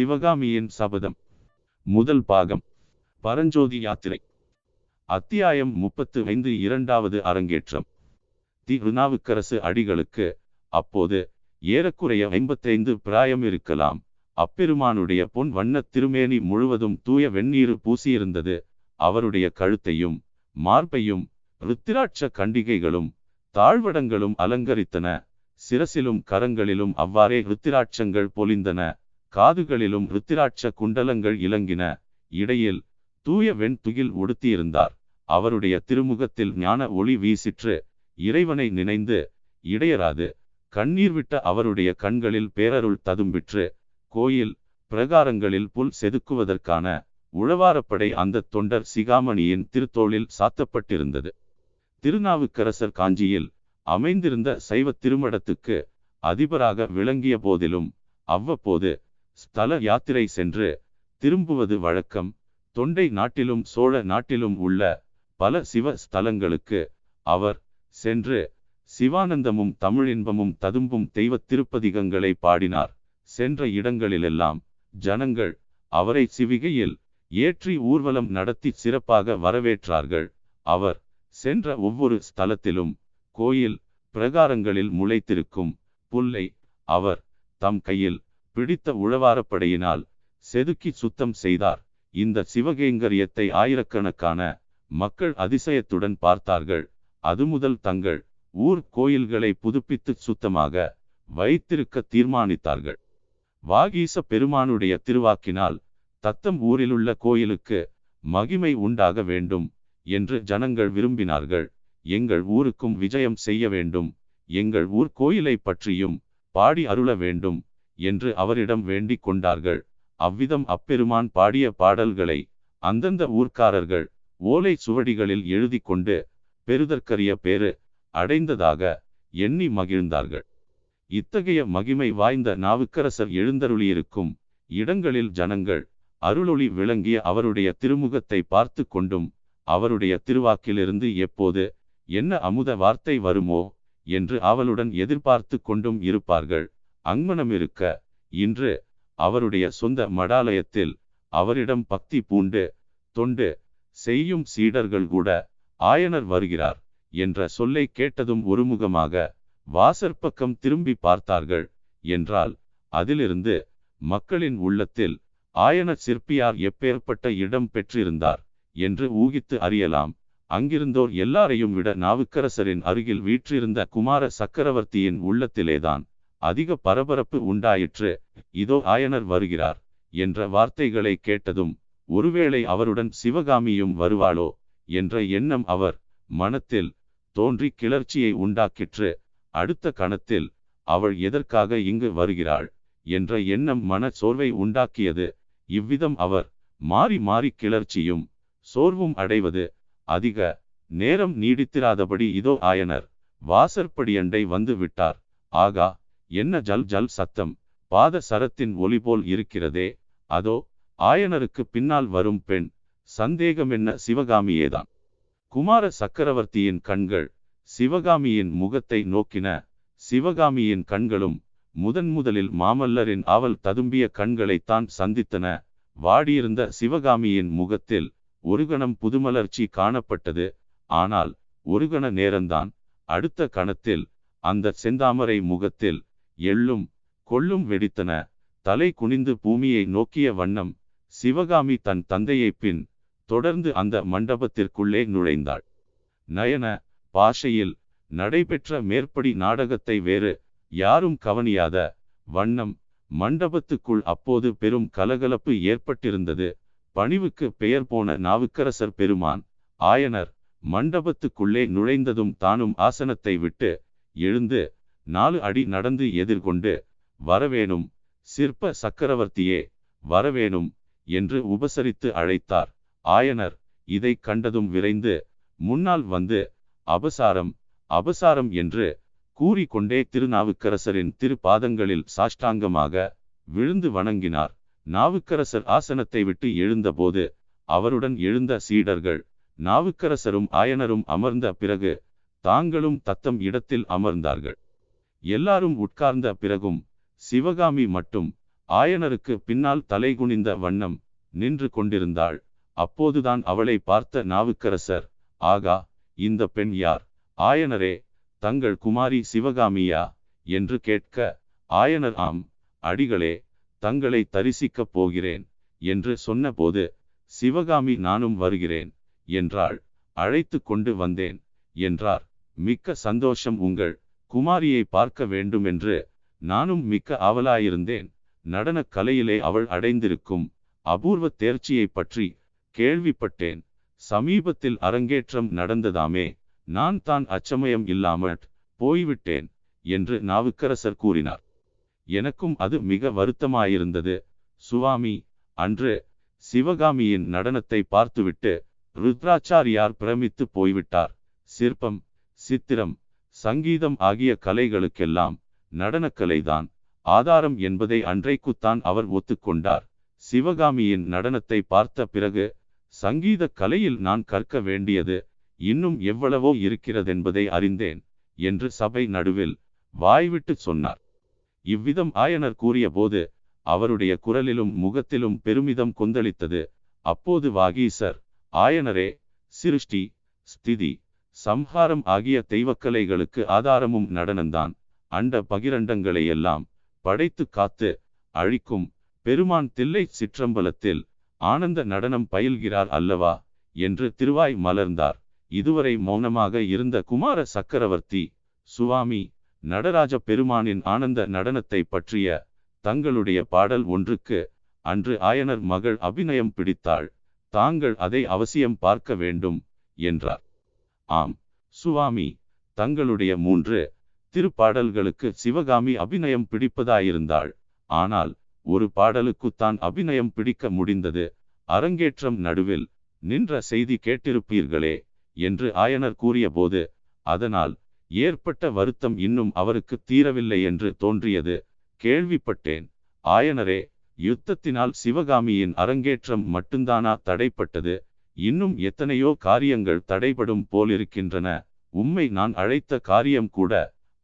சிவகாமியின் சபதம். முதல் பாகம். பரஞ்சோதி யாத்திரை. அத்தியாயம் முப்பத்து ஐந்து இரண்டாவது அரங்கேற்றம். திருநாவுக்கரசு அடிகளுக்கு அப்போது ஏறக்குறைய ஐம்பத்தைந்து பிராயம் இருக்கலாம். அப்பெருமானுடைய பொன் வண்ணத் திருமேனி முழுவதும் தூய வெந்நீர் பூசியிருந்தது. அவருடைய கழுத்தையும் மார்பையும் ருத்திராட்ச கண்டிகைகளும் தாழ்வடங்களும் அலங்கரித்தன. சிரசிலும் கரங்களிலும் அவ்வாறே ருத்திராட்சங்கள் பொலிந்தன. காதுகளிலும் ருத்திராட்ச குண்டலங்கள் இலங்கின. இடையில் தூய வெண்துகில் ஒடுத்தியிருந்தார். உடுத்தியிருந்தார் அவருடைய திருமுகத்தில் ஞான ஒளி வீசிற்று. இறைவனை நினைந்து இடையராது கண்ணீர் விட்ட அவருடைய கண்களில் பேரருள் ததும்பிற்று. கோயில் பிரகாரங்களில் புல் செதுக்குவதற்கான உழவாரப்படை அந்த தொண்டர் சிகாமணியின் திருத்தோளில் சாத்தப்பட்டிருந்தது. திருநாவுக்கரசர் காஞ்சியில் அமைந்திருந்த சைவ திருமடத்துக்கு அதிபராக விளங்கிய போதிலும் அவ்வப்போது ஸ்தல யாத்திரை சென்று திரும்புவது வழக்கம். தொண்டை நாட்டிலும் சோழ நாட்டிலும் உள்ள பல சிவ ஸ்தலங்களுக்கு அவர் சென்று சிவானந்தமும் தமிழின்பமும் ததும்பும் தெய்வ திருப்பதிகங்களை பாடினார். சென்ற இடங்களிலெல்லாம் ஜனங்கள் அவரை சிவிகையில் ஏற்றி ஊர்வலம் நடத்தி சிறப்பாக வரவேற்றார்கள். அவர் சென்ற ஒவ்வொரு ஸ்தலத்திலும் கோயில் பிரகாரங்களில் முளைத்திருக்கும் புல்லை அவர் தம் கையில் பிடித்த உழவாரப்படையினால் செதுக்கி சுத்தம் செய்தார். இந்த சிவகைங்கரியத்தை ஆயிரக்கணக்கான மக்கள் அதிசயத்துடன் பார்த்தார்கள். அது முதல் தங்கள் ஊர் கோயில்களை புதுப்பித்து சுத்தமாக வைத்திருக்க தீர்மானித்தார்கள். வாகீச பெருமானுடைய திருவாக்கினால் தத்தம் ஊரிலுள்ள கோயிலுக்கு மகிமை உண்டாக வேண்டும் என்று ஜனங்கள் விரும்பினார்கள். எங்கள் ஊருக்கும் விஜயம் செய்ய வேண்டும். எங்கள் ஊர் கோயிலை பற்றியும் பாடி அருள வேண்டும். என்று அவரிடம் வேண்டிக் கொண்டார்கள். அவ்விதம் அப்பெருமான் பாடிய பாடல்களை அந்தந்த ஊர்க்காரர்கள் ஓலை சுவடிகளில் எழுதி கொண்டு பெறுதற்கரிய பேரு அடைந்ததாக எண்ணி மகிழ்ந்தார்கள். இத்தகைய மகிமை வாய்ந்த நாவுக்கரசர் எழுந்தருளியிருக்கும் இடங்களில் ஜனங்கள் அருளொளி விளங்கிய அவருடைய திருமுகத்தை பார்த்து கொண்டும் அவருடைய திருவாக்கிலிருந்து எப்போது என்ன அமுத வார்த்தை வருமோ என்று அவளுடன் எதிர்பார்த்து கொண்டும் இருப்பார்கள். அங்மனமிருக்க இன்று அவருடைய சொந்த மடாலயத்தில் அவரிடம் பக்தி பூண்டு தொண்டு செய்யும் சீடர்கள் கூட ஆயனர் வருகிறார் என்ற சொல்லை கேட்டதும் ஒருமுகமாக வாசற்பக்கம் திரும்பி பார்த்தார்கள் என்றால் அதிலிருந்து மக்களின் உள்ளத்தில் ஆயன சிற்பியார் எப்பேற்பட்ட இடம் பெற்றிருந்தார் என்று ஊகித்து அறியலாம். அங்கிருந்தோர் எல்லாரையும் விட நாவுக்கரசரின் அருகில் வீற்றிருந்த குமார சக்கரவர்த்தியின் உள்ளத்திலேதான் அதிக பரபரப்பு உண்டாயிற்று. இதோ ஆயனர் வருகிறார் என்ற வார்த்தைகளை கேட்டதும் ஒருவேளை அவருடன் சிவகாமியும் வருவாளோ? என்ற எண்ணம் அவர் மனத்தில் தோன்றி கிளர்ச்சியை உண்டாக்கிற்று. அடுத்த கணத்தில் அவள் எதற்காக இங்கு வருகிறாள்? என்ற எண்ணம் மன சோர்வை உண்டாக்கியது. இவ்விதம் அவர் மாறி மாறி கிளர்ச்சியும் சோர்வும் அடைவது அதிக நேரம் நீடித்திராதபடி இதோ ஆயனர் வாசற்படியண்டை வந்து விட்டார். ஆகா என்ன ஜல் ஜல் சத்தம்? பாத சரத்தின் ஒலி போல் இருக்கிறதே. அதோ ஆயனருக்கு பின்னால் வரும் பெண். சந்தேகம் என்ன சிவகாமியேதான். குமார சக்கரவர்த்தியின் கண்கள் சிவகாமியின் முகத்தை நோக்கின. சிவகாமியின் கண்களும் முதன் முதலில் மாமல்லரின் அவள் ததும்பிய கண்களைத்தான் சந்தித்தன. வாடியிருந்த சிவகாமியின் முகத்தில் ஒரு கணம் புதுமலர்ச்சி காணப்பட்டது. ஆனால் ஒரு கண நேரம்தான் அடுத்த கணத்தில் அந்த செந்தாமரை முகத்தில் எள்ளும் கொள்ளும் வெடித்தன. தலை குனிந்து பூமியை நோக்கிய வண்ணம் சிவகாமி தன் தந்தையை பின் தொடர்ந்து அந்த மண்டபத்திற்குள்ளே நுழைந்தாள். நயன பாஷையில் நடைபெற்ற மேற்படி நாடகத்தை வேறு யாரும் கவனியாத வண்ணம் மண்டபத்துக்குள் அப்போது பெரும் கலகலப்பு ஏற்பட்டிருந்தது. பணிவுக்கு பெயர் போன நாவுக்கரசர் பெருமான் ஆயனர் மண்டபத்துக்குள்ளே நுழைந்ததும் தானும் ஆசனத்தை விட்டு எழுந்து நாலு அடி நடந்து எதிர்கொண்டு வரவேணும் சிற்ப சக்கரவர்த்தியே வரவேணும் என்று உபசரித்து அழைத்தார். ஆயனர் இதை கண்டதும் விரைந்து முன்னால் வந்து அபசாரம் அபசாரம் என்று கூறிக்கொண்டே திருநாவுக்கரசரின் திருப்பாதங்களில் சாஷ்டாங்கமாக விழுந்து வணங்கினார். நாவுக்கரசர் ஆசனத்தை விட்டு எழுந்தபோது அவருடன் எழுந்த சீடர்கள் நாவுக்கரசரும் ஆயனரும் அமர்ந்த பிறகு தாங்களும் தத்தம் இடத்தில் அமர்ந்தார்கள். எல்லாரும் உட்கார்ந்த பிறகும் சிவகாமி மட்டும் ஆயனருக்கு பின்னால் தலைகுனிந்த வண்ணம் நின்று கொண்டிருந்தாள். அப்போதுதான் அவளை பார்த்த நாவுக்கரசர் ஆகா இந்த பெண் யார்? ஆயனரே தங்கள் குமாரி சிவகாமியா? என்று கேட்க ஆயனர் ஆம் அடிகளே தங்களை தரிசிக்கப் போகிறேன் என்று சொன்னபோது சிவகாமி நானும் வருகிறேன் என்றாள். அழைத்து கொண்டு வந்தேன் என்றார். மிக்க சந்தோஷம் உங்கள் குமாரியை பார்க்க வேண்டுமென்று நானும் மிக்க ஆவலாயிருந்தேன். நடனக் கலையிலே அவள் அடைந்திருக்கும் அபூர்வ தேர்ச்சியை பற்றி கேள்விப்பட்டேன். சமீபத்தில் அரங்கேற்றம் நடந்ததாமே நான் தான் அச்சமயம் இல்லாமல் போய்விட்டேன் என்று நாவுக்கரசர் கூறினார். எனக்கும் அது மிக வருத்தமாயிருந்தது. சுவாமி அன்று சிவகாமியின் நடனத்தை பார்த்துவிட்டு ருத்ராச்சாரியார் பிரமித்து போய்விட்டார். சிற்பம் சித்திரம் சங்கீதம் ஆகிய கலைகளுக்கெல்லாம் நடனக்கலைதான். ஆதாரம் என்பதை அன்றைக்குத்தான் அவர் ஒத்துக்கொண்டார். சிவகாமியின் நடனத்தை பார்த்த பிறகு சங்கீத கலையில் நான் கற்க வேண்டியது இன்னும் எவ்வளவோ இருக்கிறதென்பதை அறிந்தேன் என்று சபை நடுவில் வாய்விட்டு சொன்னார். இவ்விதம் ஆயனர் கூறியபோது அவருடைய குரலிலும் முகத்திலும் பெருமிதம் கொந்தளித்தது. அப்போது வாகீசர் ஆயனரே சிருஷ்டி ஸ்திதி சம்ஹாரம் ஆகிய தெய்வக்கலைகளுக்கு ஆதாரமும் நடனந்தான். அண்ட பகிரண்டங்களை எல்லாம் படைத்து காத்து அழிக்கும் பெருமான் தில்லை சிற்றம்பலத்தில் ஆனந்த நடனம் பயில்கிறார் அல்லவா என்று திருவாய் மலர்ந்தார். இதுவரை மௌனமாக இருந்த குமார சக்கரவர்த்தி சுவாமி நடராஜ பெருமானின் ஆனந்த நடனத்தை பற்றிய தங்களுடைய பாடல் ஒன்றுக்கு அன்று ஆயனர் மகள் அபிநயம் பிடித்தாள். தாங்கள் அதை அவசியம் பார்க்க வேண்டும் என்றார். ஆம். சுவாமி தங்களுடைய மூன்று திருப்பாடல்களுக்கு சிவகாமி அபிநயம் பிடிப்பதாயிருந்தாள். ஆனால் ஒரு பாடலுக்குத்தான் அபிநயம் பிடிக்க முடிந்தது. அரங்கேற்றம் நடுவில் நின்ற செய்தி கேட்டிருப்பீர்களே என்று ஆயனர் கூறியபோது அதனால் ஏற்பட்ட வருத்தம் இன்னும் அவருக்கு தீரவில்லை என்று தோன்றியது. கேள்விப்பட்டேன். ஆயனரே யுத்தத்தினால் சிவகாமியின் அரங்கேற்றம் மட்டும்தானா தடைப்பட்டது? இன்னும் எத்தனையோ காரியங்கள் தடைபடும் போலிருக்கின்றன. உம்மை நான் அழைத்த காரியம் கூட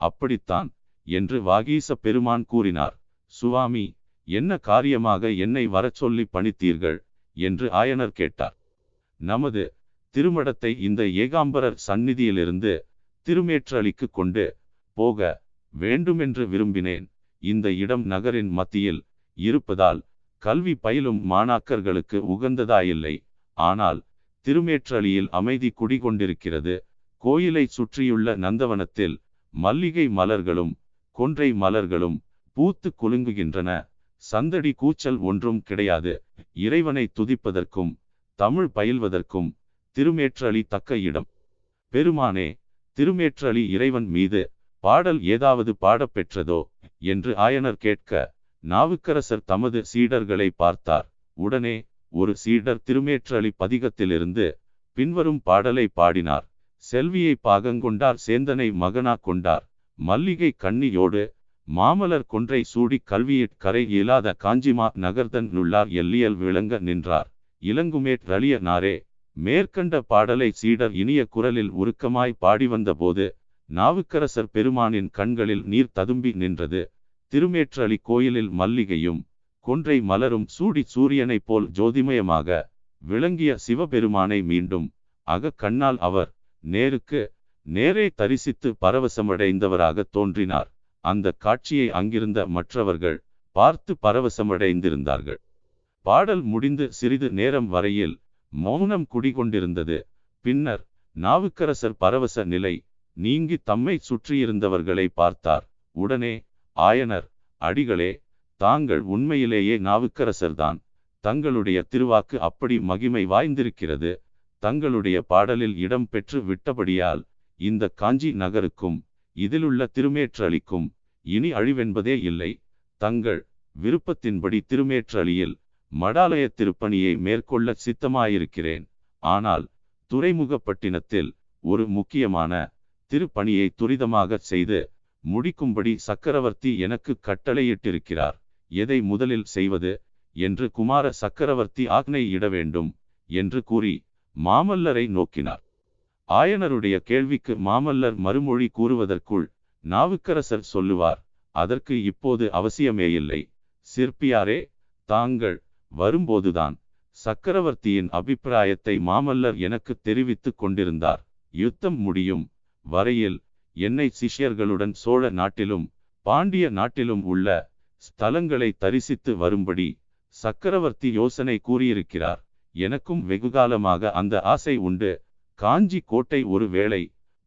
அப்படித்தான் என்று வாகீச பெருமான் கூறினார். சுவாமி என்ன காரியமாக என்னை வரச் சொல்லி பணித்தீர்கள்? என்று ஆயனர் கேட்டார். நமது திருமடத்தை இந்த ஏகாம்பரர் சந்நிதியிலிருந்து திருமேற்றளிக்கு கொண்டு போக வேண்டுமென்று விரும்பினேன். இந்த இடம் நகரின் மத்தியில் இருப்பதால் கல்வி பயிலும் மாணாக்கர்களுக்கு உகந்ததாயில்லை. ஆனால் திருமேற்றலியில் அமைதி குடிகொண்டிருக்கிறது. கோயிலை சுற்றியுள்ள நந்தவனத்தில் மல்லிகை மலர்களும் கொன்றை மலர்களும் பூத்து குலுங்குகின்றன. சந்தடி கூச்சல் ஒன்றும் கிடையாது. இறைவனை துதிப்பதற்கும் தமிழ் பயில்வதற்கும் திருமேற்றலி தக்க இடம். பெருமானே திருமேற்றலி இறைவன் மீது பாடல் ஏதாவது பாடப்பெற்றதோ என்று ஆயனர் கேட்க நாவுக்கரசர் தமது சீடர்களை பார்த்தார். உடனே ஒரு சீடர் திருமேற்றலி பதிகத்திலிருந்து பின்வரும் பாடலை பாடினார். செல்வியை பாகங்கொண்டார் சேந்தனை மகனா கொண்டார். மல்லிகை கண்ணியோடு மாமலர் கொன்றை சூடி கல்வியிற் கரை இயலாத காஞ்சிமா நகர்தன் நுள்ளார் எல்லியல் விளங்க நின்றார். இளங்குமேட்ரளிய நாரே மேற்கண்ட பாடலை சீடர் இனிய குரலில் உருக்கமாய் பாடி வந்தபோது நாவுக்கரசர் பெருமானின் கண்களில் நீர் ததும்பி நின்றது. திருமேற்றலி கோயிலில் மல்லிகையும் கொன்றை மலரும் சூடி சூரியனைப் போல் ஜோதிமயமாக விளங்கிய சிவபெருமானை மீண்டும் அக கண்ணால் அவர் நேருக்கு நேரே தரிசித்து பரவசமடைந்தவராக தோன்றினார். அந்த காட்சியை அங்கிருந்த மற்றவர்கள் பார்த்து பரவசமடைந்திருந்தார்கள். பாடல் முடிந்து சிறிது நேரம் வரையில் மௌனம் குடிகொண்டிருந்தது. பின்னர் நாவுக்கரசர் பரவச நிலை நீங்கி தம்மை சுற்றியிருந்தவர்களை பார்த்தார். உடனே ஆயனர் அடிகளே தாங்கள் உண்மையிலேயே நாவுக்கரசர்தான். தங்களுடைய திருவாக்கு அப்படி மகிமை வாய்ந்திருக்கிறது. தங்களுடைய பாடலில் இடம் பெற்று விட்டபடியால் இந்த காஞ்சி நகருக்கும் இதிலுள்ள திருமேற்றளிக்கும் இனி அழிவென்பதே இல்லை. தங்கள் விருப்பத்தின்படி திருமேற்றளியில் மடாலய திருப்பணியை மேற்கொள்ள சித்தமாயிருக்கிறேன். ஆனால் துறைமுகப்பட்டினத்தில் ஒரு முக்கியமான திருப்பணியை துரிதமாக செய்து முடிக்கும்படி சக்கரவர்த்தி எனக்கு கட்டளையிட்டிருக்கிறார். எதை முதலில் செய்வது என்று குமார சக்கரவர்த்தி ஆக்னையிட வேண்டும் என்று கூறி மாமல்லரை நோக்கினார். ஆயனருடைய கேள்விக்கு மாமல்லர் மறுமொழி கூறுவதற்குள் நாவுக்கரசர் சொல்லுவார் அதற்கு இப்போது அவசியமேயில்லை. சிற்பியாரே தாங்கள் வரும்போதுதான் சக்கரவர்த்தியின் அபிப்பிராயத்தை மாமல்லர் எனக்கு தெரிவித்துக் கொண்டிருந்தார். யுத்தம் முடியும் வரையில் என்னை சிஷ்யர்களுடன் சோழ நாட்டிலும் பாண்டிய நாட்டிலும் உள்ள ஸ்தலங்களை தரிசித்து வரும்படி சக்கரவர்த்தி யோசனை கூறியிருக்கிறார். எனக்கும் வெகுகாலமாக அந்த ஆசை உண்டு. காஞ்சி கோட்டை ஒருவேளை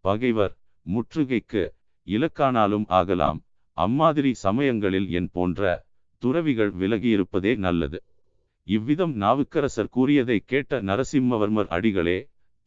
பகைவர் முற்றுகைக்கு இலக்கானாலும் ஆகலாம். அம்மாதிரி சமயங்களில் என் போன்ற துறவிகள் விலகியிருப்பதே நல்லது. இவ்விதம் நாவுக்கரசர் கூறியதை கேட்ட நரசிம்மவர்மர் அடிகளே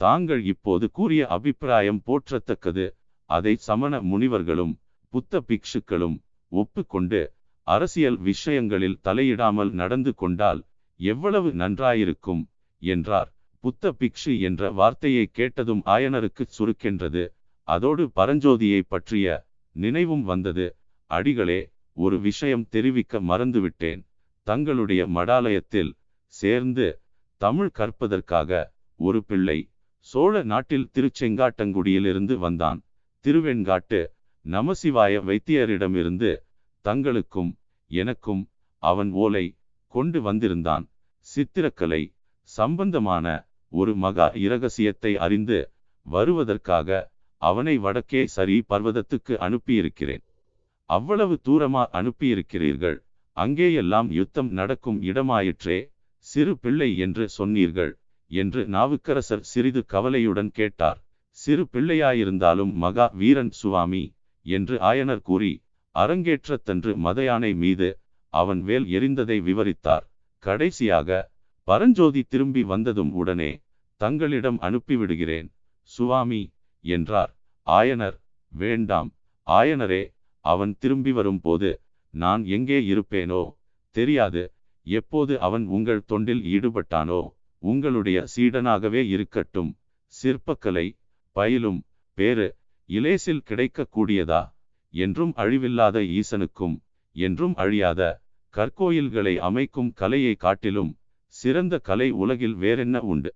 தாங்கள் இப்போது கூறிய அபிப்பிராயம் போற்றத்தக்கது. அதை சமண முனிவர்களும் புத்த பிக்ஷுக்களும் ஒப்புக்கொண்டு அரசியல் விஷயங்களில் தலையிடாமல் நடந்து கொண்டால் எவ்வளவு நன்றாயிருக்கும்? என்றார். புத்த பிக்ஷு என்ற வார்த்தையை கேட்டதும் ஆயனருக்கு சுருக்கென்றது. அதோடு பரஞ்சோதியை பற்றிய நினைவும் வந்தது. அடிகளே ஒரு விஷயம் தெரிவிக்க மறந்துவிட்டேன். தங்களுடைய மடாலயத்தில் சேர்ந்து தமிழ் கற்பதற்காக ஒரு பிள்ளை சோழ நாட்டில் திருச்செங்காட்டங்குடியிலிருந்து வந்தான். திருவெண்காட்டு நமசிவாய வைத்தியரிடமிருந்து தங்களுக்கும் எனக்கும் அவன் ஓலை கொண்டு வந்திருந்தான். சித்திரக்கலை சம்பந்தமான ஒரு மகா இரகசியத்தை அறிந்து வருவதற்காக அவனை வடக்கே சரி பர்வதத்துக்கு அனுப்பியிருக்கிறேன். அவ்வளவு தூரமா அனுப்பியிருக்கிறீர்கள்? அங்கேயெல்லாம் யுத்தம் நடக்கும் இடமாயிற்றே சிறு பிள்ளை என்று சொன்னீர்கள் என்று நாவுக்கரசர் சிறிது கவலையுடன் கேட்டார். சிறு பிள்ளையாயிருந்தாலும் மகா வீரன் சுவாமி என்று ஆயனர் கூறி அரங்கேற்றத்தன்று மதயானை மீது அவன் வேல் எரிந்ததை விவரித்தார். கடைசியாக பரஞ்சோதி திரும்பி வந்ததும் உடனே தங்களிடம் அனுப்பிவிடுகிறேன் சுவாமி என்றார். ஆயனர் வேண்டாம். ஆயனரே அவன் திரும்பி வரும்போது நான் எங்கே இருப்பேனோ தெரியாது. எப்போது அவன் உங்கள் தொண்டில் ஈடுபட்டானோ உங்களுடைய சீடனாகவே இருக்கட்டும். சிற்பக்கலை பயிலும் பேரு இலேசில் கிடைக்கக்கூடியதா? என்றும் அழிவில்லாத ஈசனுக்கும் என்றும் அழியாத கற்கோயில்களை அமைக்கும் கலையை காட்டிலும் சிறந்த கலை உலகில் வேறென்ன உண்டு?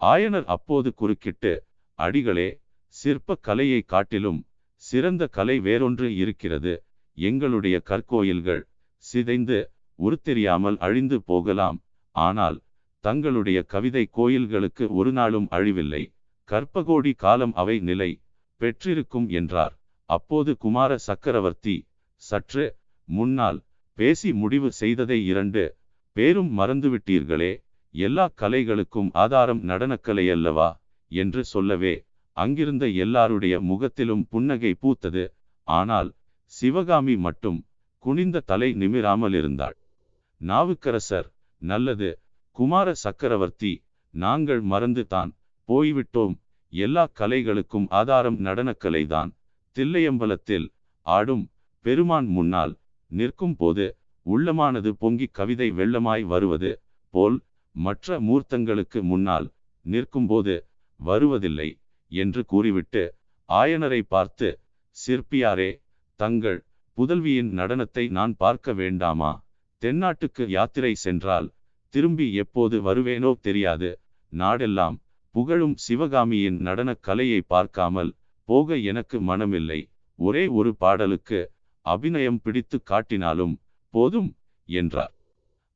ஆயனர் அப்போது குறுக்கிட்டு அடிகளே சிற்ப கலையை காட்டிலும் சிறந்த கலை வேறொன்று இருக்கிறது. எங்களுடைய கற்கோயில்கள் சிதைந்து உருத்தெரியாமல் அழிந்து போகலாம். ஆனால் தங்களுடைய கவிதை கோயில்களுக்கு ஒரு நாளும் அழிவில்லை. கற்பகோடி காலம் அவை நிலை பெற்றிருக்கும் என்றார். அப்போது குமார சக்கரவர்த்தி சற்று முன்னால் பேசி முடிவு செய்ததை இரண்டு பேரும் மறந்துவிட்டீர்களே எல்லா கலைகளுக்கும் ஆதாரம் நடனக்கலை அல்லவா? என்று சொல்லவே அங்கிருந்த எல்லாருடைய முகத்திலும் புன்னகை பூத்தது. ஆனால் சிவகாமி மட்டும் குனிந்த தலை நிமிராமல் இருந்தாள். நாவுக்கரசர் நல்லது. குமார சக்கரவர்த்தி நாங்கள் மறந்து தான் போய்விட்டோம். எல்லா கலைகளுக்கும் ஆதாரம் நடனக்கலைதான். தில்லையம்பலத்தில் ஆடும் பெருமான் முன்னால் நிற்கும் போது உள்ளமானது பொங்கி கவிதை வெள்ளமாய் வருவது போல் மற்ற மூர்த்தங்களுக்கு முன்னால் நிற்கும்போது வருவதில்லை என்று கூறிவிட்டு ஆயனரை பார்த்து சிற்பியாரே தங்கள் புதல்வியின் நடனத்தை நான் பார்க்க வேண்டாமா? தென்னாட்டுக்கு யாத்திரை சென்றால் திரும்பி எப்போது வருவேனோ தெரியாது. நாடெல்லாம் புகழும் சிவகாமியின் நடனக் கலையை பார்க்காமல் போக எனக்கு மனமில்லை. ஒரே ஒரு பாடலுக்கு அபிநயம் பிடித்து காட்டினாலும் போதும் என்றார்.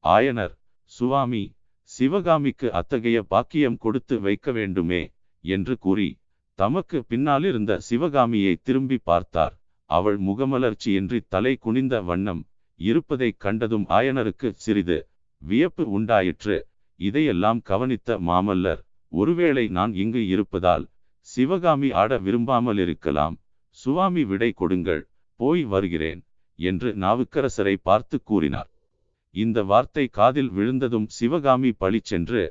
ஆயனர் சுவாமி சிவகாமிக்கு அத்தகைய பாக்கியம் கொடுத்து வைக்க வேண்டுமே என்று கூறி தமக்கு பின்னாலிருந்த சிவகாமியை திரும்பி பார்த்தார். அவள் முகமலர்ச்சியின்றி தலை குனிந்த வண்ணம் இருப்பதைக் கண்டதும் ஆயனருக்கு சிறிது வியப்பு உண்டாயிற்று. இதையெல்லாம் கவனித்த மாமல்லர் ஒருவேளை நான் இங்கு இருப்பதால் சிவகாமி ஆட விரும்பாமல் இருக்கலாம். சுவாமி விடை கொடுங்கள் போய் வருகிறேன் என்று நாவுக்கரசரை பார்த்து கூறினார். இந்த வார்த்தை காதில் விழுந்ததும் சிவகாமி பழிச்சென்று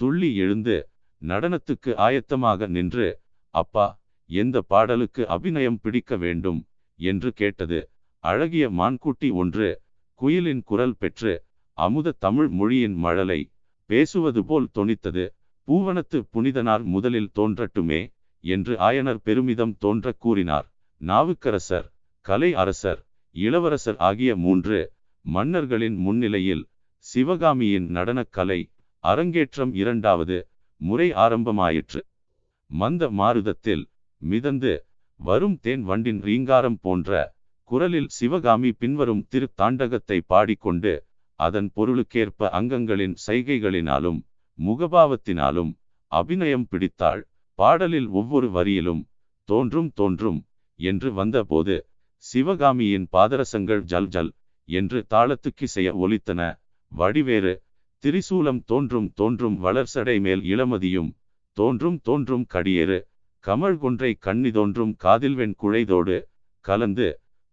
துள்ளி எழுந்து நடனத்துக்கு ஆயத்தமாக நின்று அப்பா எந்த பாடலுக்கு அபிநயம் பிடிக்க வேண்டும்? என்று கேட்டது. அழகிய மான்குட்டி ஒன்று குயிலின் குரல் பெற்று அமுத தமிழ் மொழியின் மழலை பேசுவது போல் தொனித்தது. பூவனத்து புனிதனார் முதலில் தோன்றட்டுமே என்று ஆயனர் பெருமிதம் தோன்றக் கூறினார். நாவுக்கரசர் கலை அரசர் இளவரசர் ஆகிய மூன்று மன்னர்களின் முன்னிலையில் சிவகாமியின் நடனக் கலை அரங்கேற்றம் இரண்டாவது முறை ஆரம்பமாயிற்று. மந்த மாருதத்தில் மிதந்து வரும் தேன் வண்டின் ரீங்காரம் போன்ற குரலில் சிவகாமி பின்வரும் திருத்தாண்டகத்தை பாடிக்கொண்டு அதன் பொருளுக்கேற்ப அங்கங்களின் சைகைகளினாலும் முகபாவத்தினாலும் அபிநயம் பிடித்தாள். பாடலில் ஒவ்வொரு வரியிலும் தோன்றும் தோன்றும் என்று வந்தபோது சிவகாமியின் பாதரசங்கள் ஜல் ஜல் என்று தாளத்துக்கிசைய ஒலித்தன. வடிவேறு திரிசூலம் தோன்றும் தோன்றும் வளர்சடை மேல் இளமதியும் தோன்றும் தோன்றும் கடியேறு கமல் கொன்றை கண்ணி தோன்றும் காதில்வெண் குழைதோடு கலந்து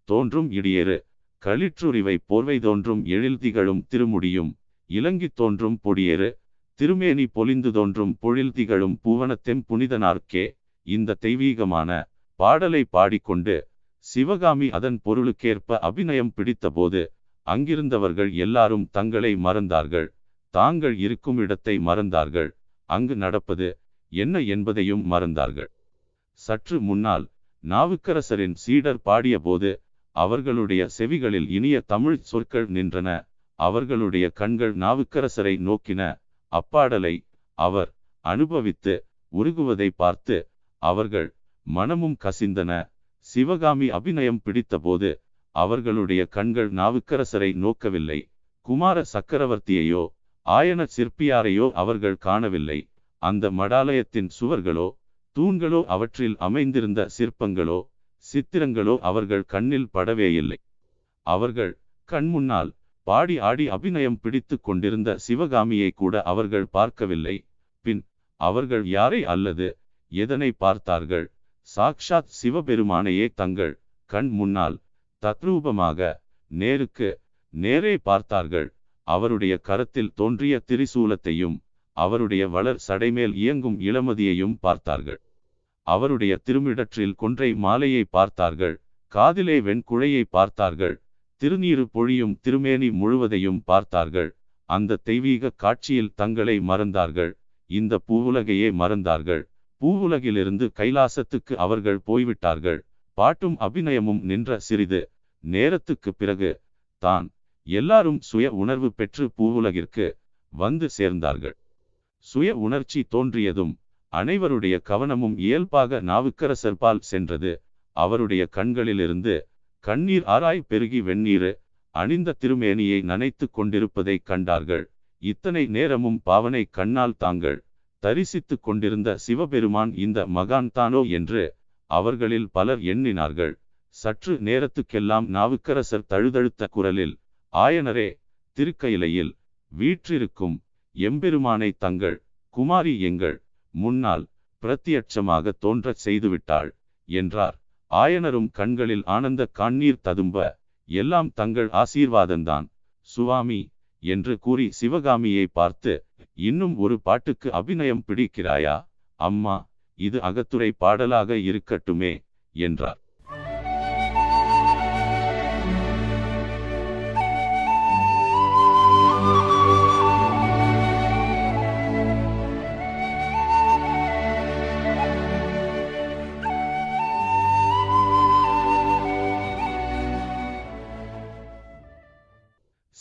தோன்றும் இடியேறு களிற்றுரிவை போர்வை தோன்றும் எழில் திகழும் திருமுடியும் இலங்கி தோன்றும் பொடியேறு திருமேனி பொலிந்து தோன்றும் பொழில் திகழும் பூவனத்தெம் புனிதனார்க்கே. இந்த தெய்வீகமான பாடலை பாடிக்கொண்டு சிவகாமி அதன் பொருளுக்கேற்ப அபிநயம் பிடித்தபோது அங்கிருந்தவர்கள் எல்லாரும் தங்களை மறந்தார்கள். தாங்கள் இருக்கும் இடத்தை மறந்தார்கள். அங்கு நடப்பது என்ன என்பதையும் மறந்தார்கள். சற்று முன்னால் நாவுக்கரசரின் சீடர் பாடியபோது அவர்களுடைய செவிகளில் இனிய தமிழ் சொற்கள் நின்றன. அவர்களுடைய கண்கள் நாவுக்கரசரை நோக்கின. அப்பாடலை அவர் அனுபவித்து உருகுவதை பார்த்து அவர்கள் மனமும் கசிந்தன. சிவகாமி அபிநயம் பிடித்தபோது அவர்களுடைய கண்கள் நாவுக்கரசரை நோக்கவில்லை. குமார சக்கரவர்த்தியையோ ஆயன சிற்பியாரையோ அவர்கள் காணவில்லை. அந்த மடாலயத்தின் சுவர்களோ தூண்களோ அவற்றில் அமைந்திருந்த சிற்பங்களோ சித்திரங்களோ அவர்கள் கண்ணில் படவே இல்லை அவர்கள் கண்முன்னால் பாடி ஆடி அபிநயம் பிடித்து கொண்டிருந்த சிவகாமியை கூட அவர்கள் பார்க்கவில்லை. பின் அவர்கள் யாரை அல்லது எதனை பார்த்தார்கள்? சாக்ஷாத் சிவபெருமானையே தங்கள் கண் முன்னால் தத்ரூபமாக நேருக்கு நேரே பார்த்தார்கள். அவருடைய கரத்தில் தோன்றிய திரிசூலத்தையும் அவருடைய வளர் சடைமேல் இயங்கும் இளமதியையும் பார்த்தார்கள். அவருடைய திருமிடற்றில் கொன்றை மாலையை பார்த்தார்கள். காதிலே வெண்குழையை பார்த்தார்கள். திருநீறு பொழியும் திருமேனி முழுவதையும் பார்த்தார்கள். அந்த தெய்வீக காட்சியில் தங்களை மறந்தார்கள். இந்த பூவுலகையே மறந்தார்கள். பூவுலகிலிருந்து கைலாசத்துக்கு அவர்கள் போய்விட்டார்கள். பாட்டும் அபிநயமும் நின்ற சிறிது நேரத்துக்கு பிறகு தான் எல்லாரும் சுய உணர்வு பெற்று பூவுலகிற்கு வந்து சேர்ந்தார்கள். சுய உணர்ச்சி தோன்றியதும் அனைவருடைய கவனமும் இயல்பாக நாவுக்கரசர்பால் சென்றது. அவருடைய கண்களிலிருந்து கண்ணீர் ஆராய் பெருகி வெந்நீர் அணிந்த திருமேனியை நனைத்து கொண்டிருப்பதைக் கண்டார்கள். இத்தனை நேரமும் பாவனை கண்ணால் தாங்கள் தரிசித்து கொண்டிருந்த சிவபெருமான் இந்த மகான் தானோ என்று அவர்களில் பலர் எண்ணினார்கள். சற்று நேரத்துக்கெல்லாம் நாவுக்கரசர் தழுதழுத்த குரலில் ஆயனரே திருக்கையிலையில் வீற்றிருக்கும் எம்பெருமானை தங்கள் குமாரி எங்கள் முன்னால் பிரத்தியட்சமாக தோன்றச் செய்துவிட்டாள் என்றார். ஆயனரும் கண்களில் ஆனந்த கண்ணீர் ததும்ப எல்லாம் தங்கள் ஆசீர்வாதம்தான் சுவாமி என்று கூறி சிவகாமியை பார்த்து இன்னும் ஒரு பாட்டுக்கு அபிநயம் பிடிக்கிறாயா? அம்மா இது அகத்துரை பாடலாக இருக்கட்டுமே என்றார்.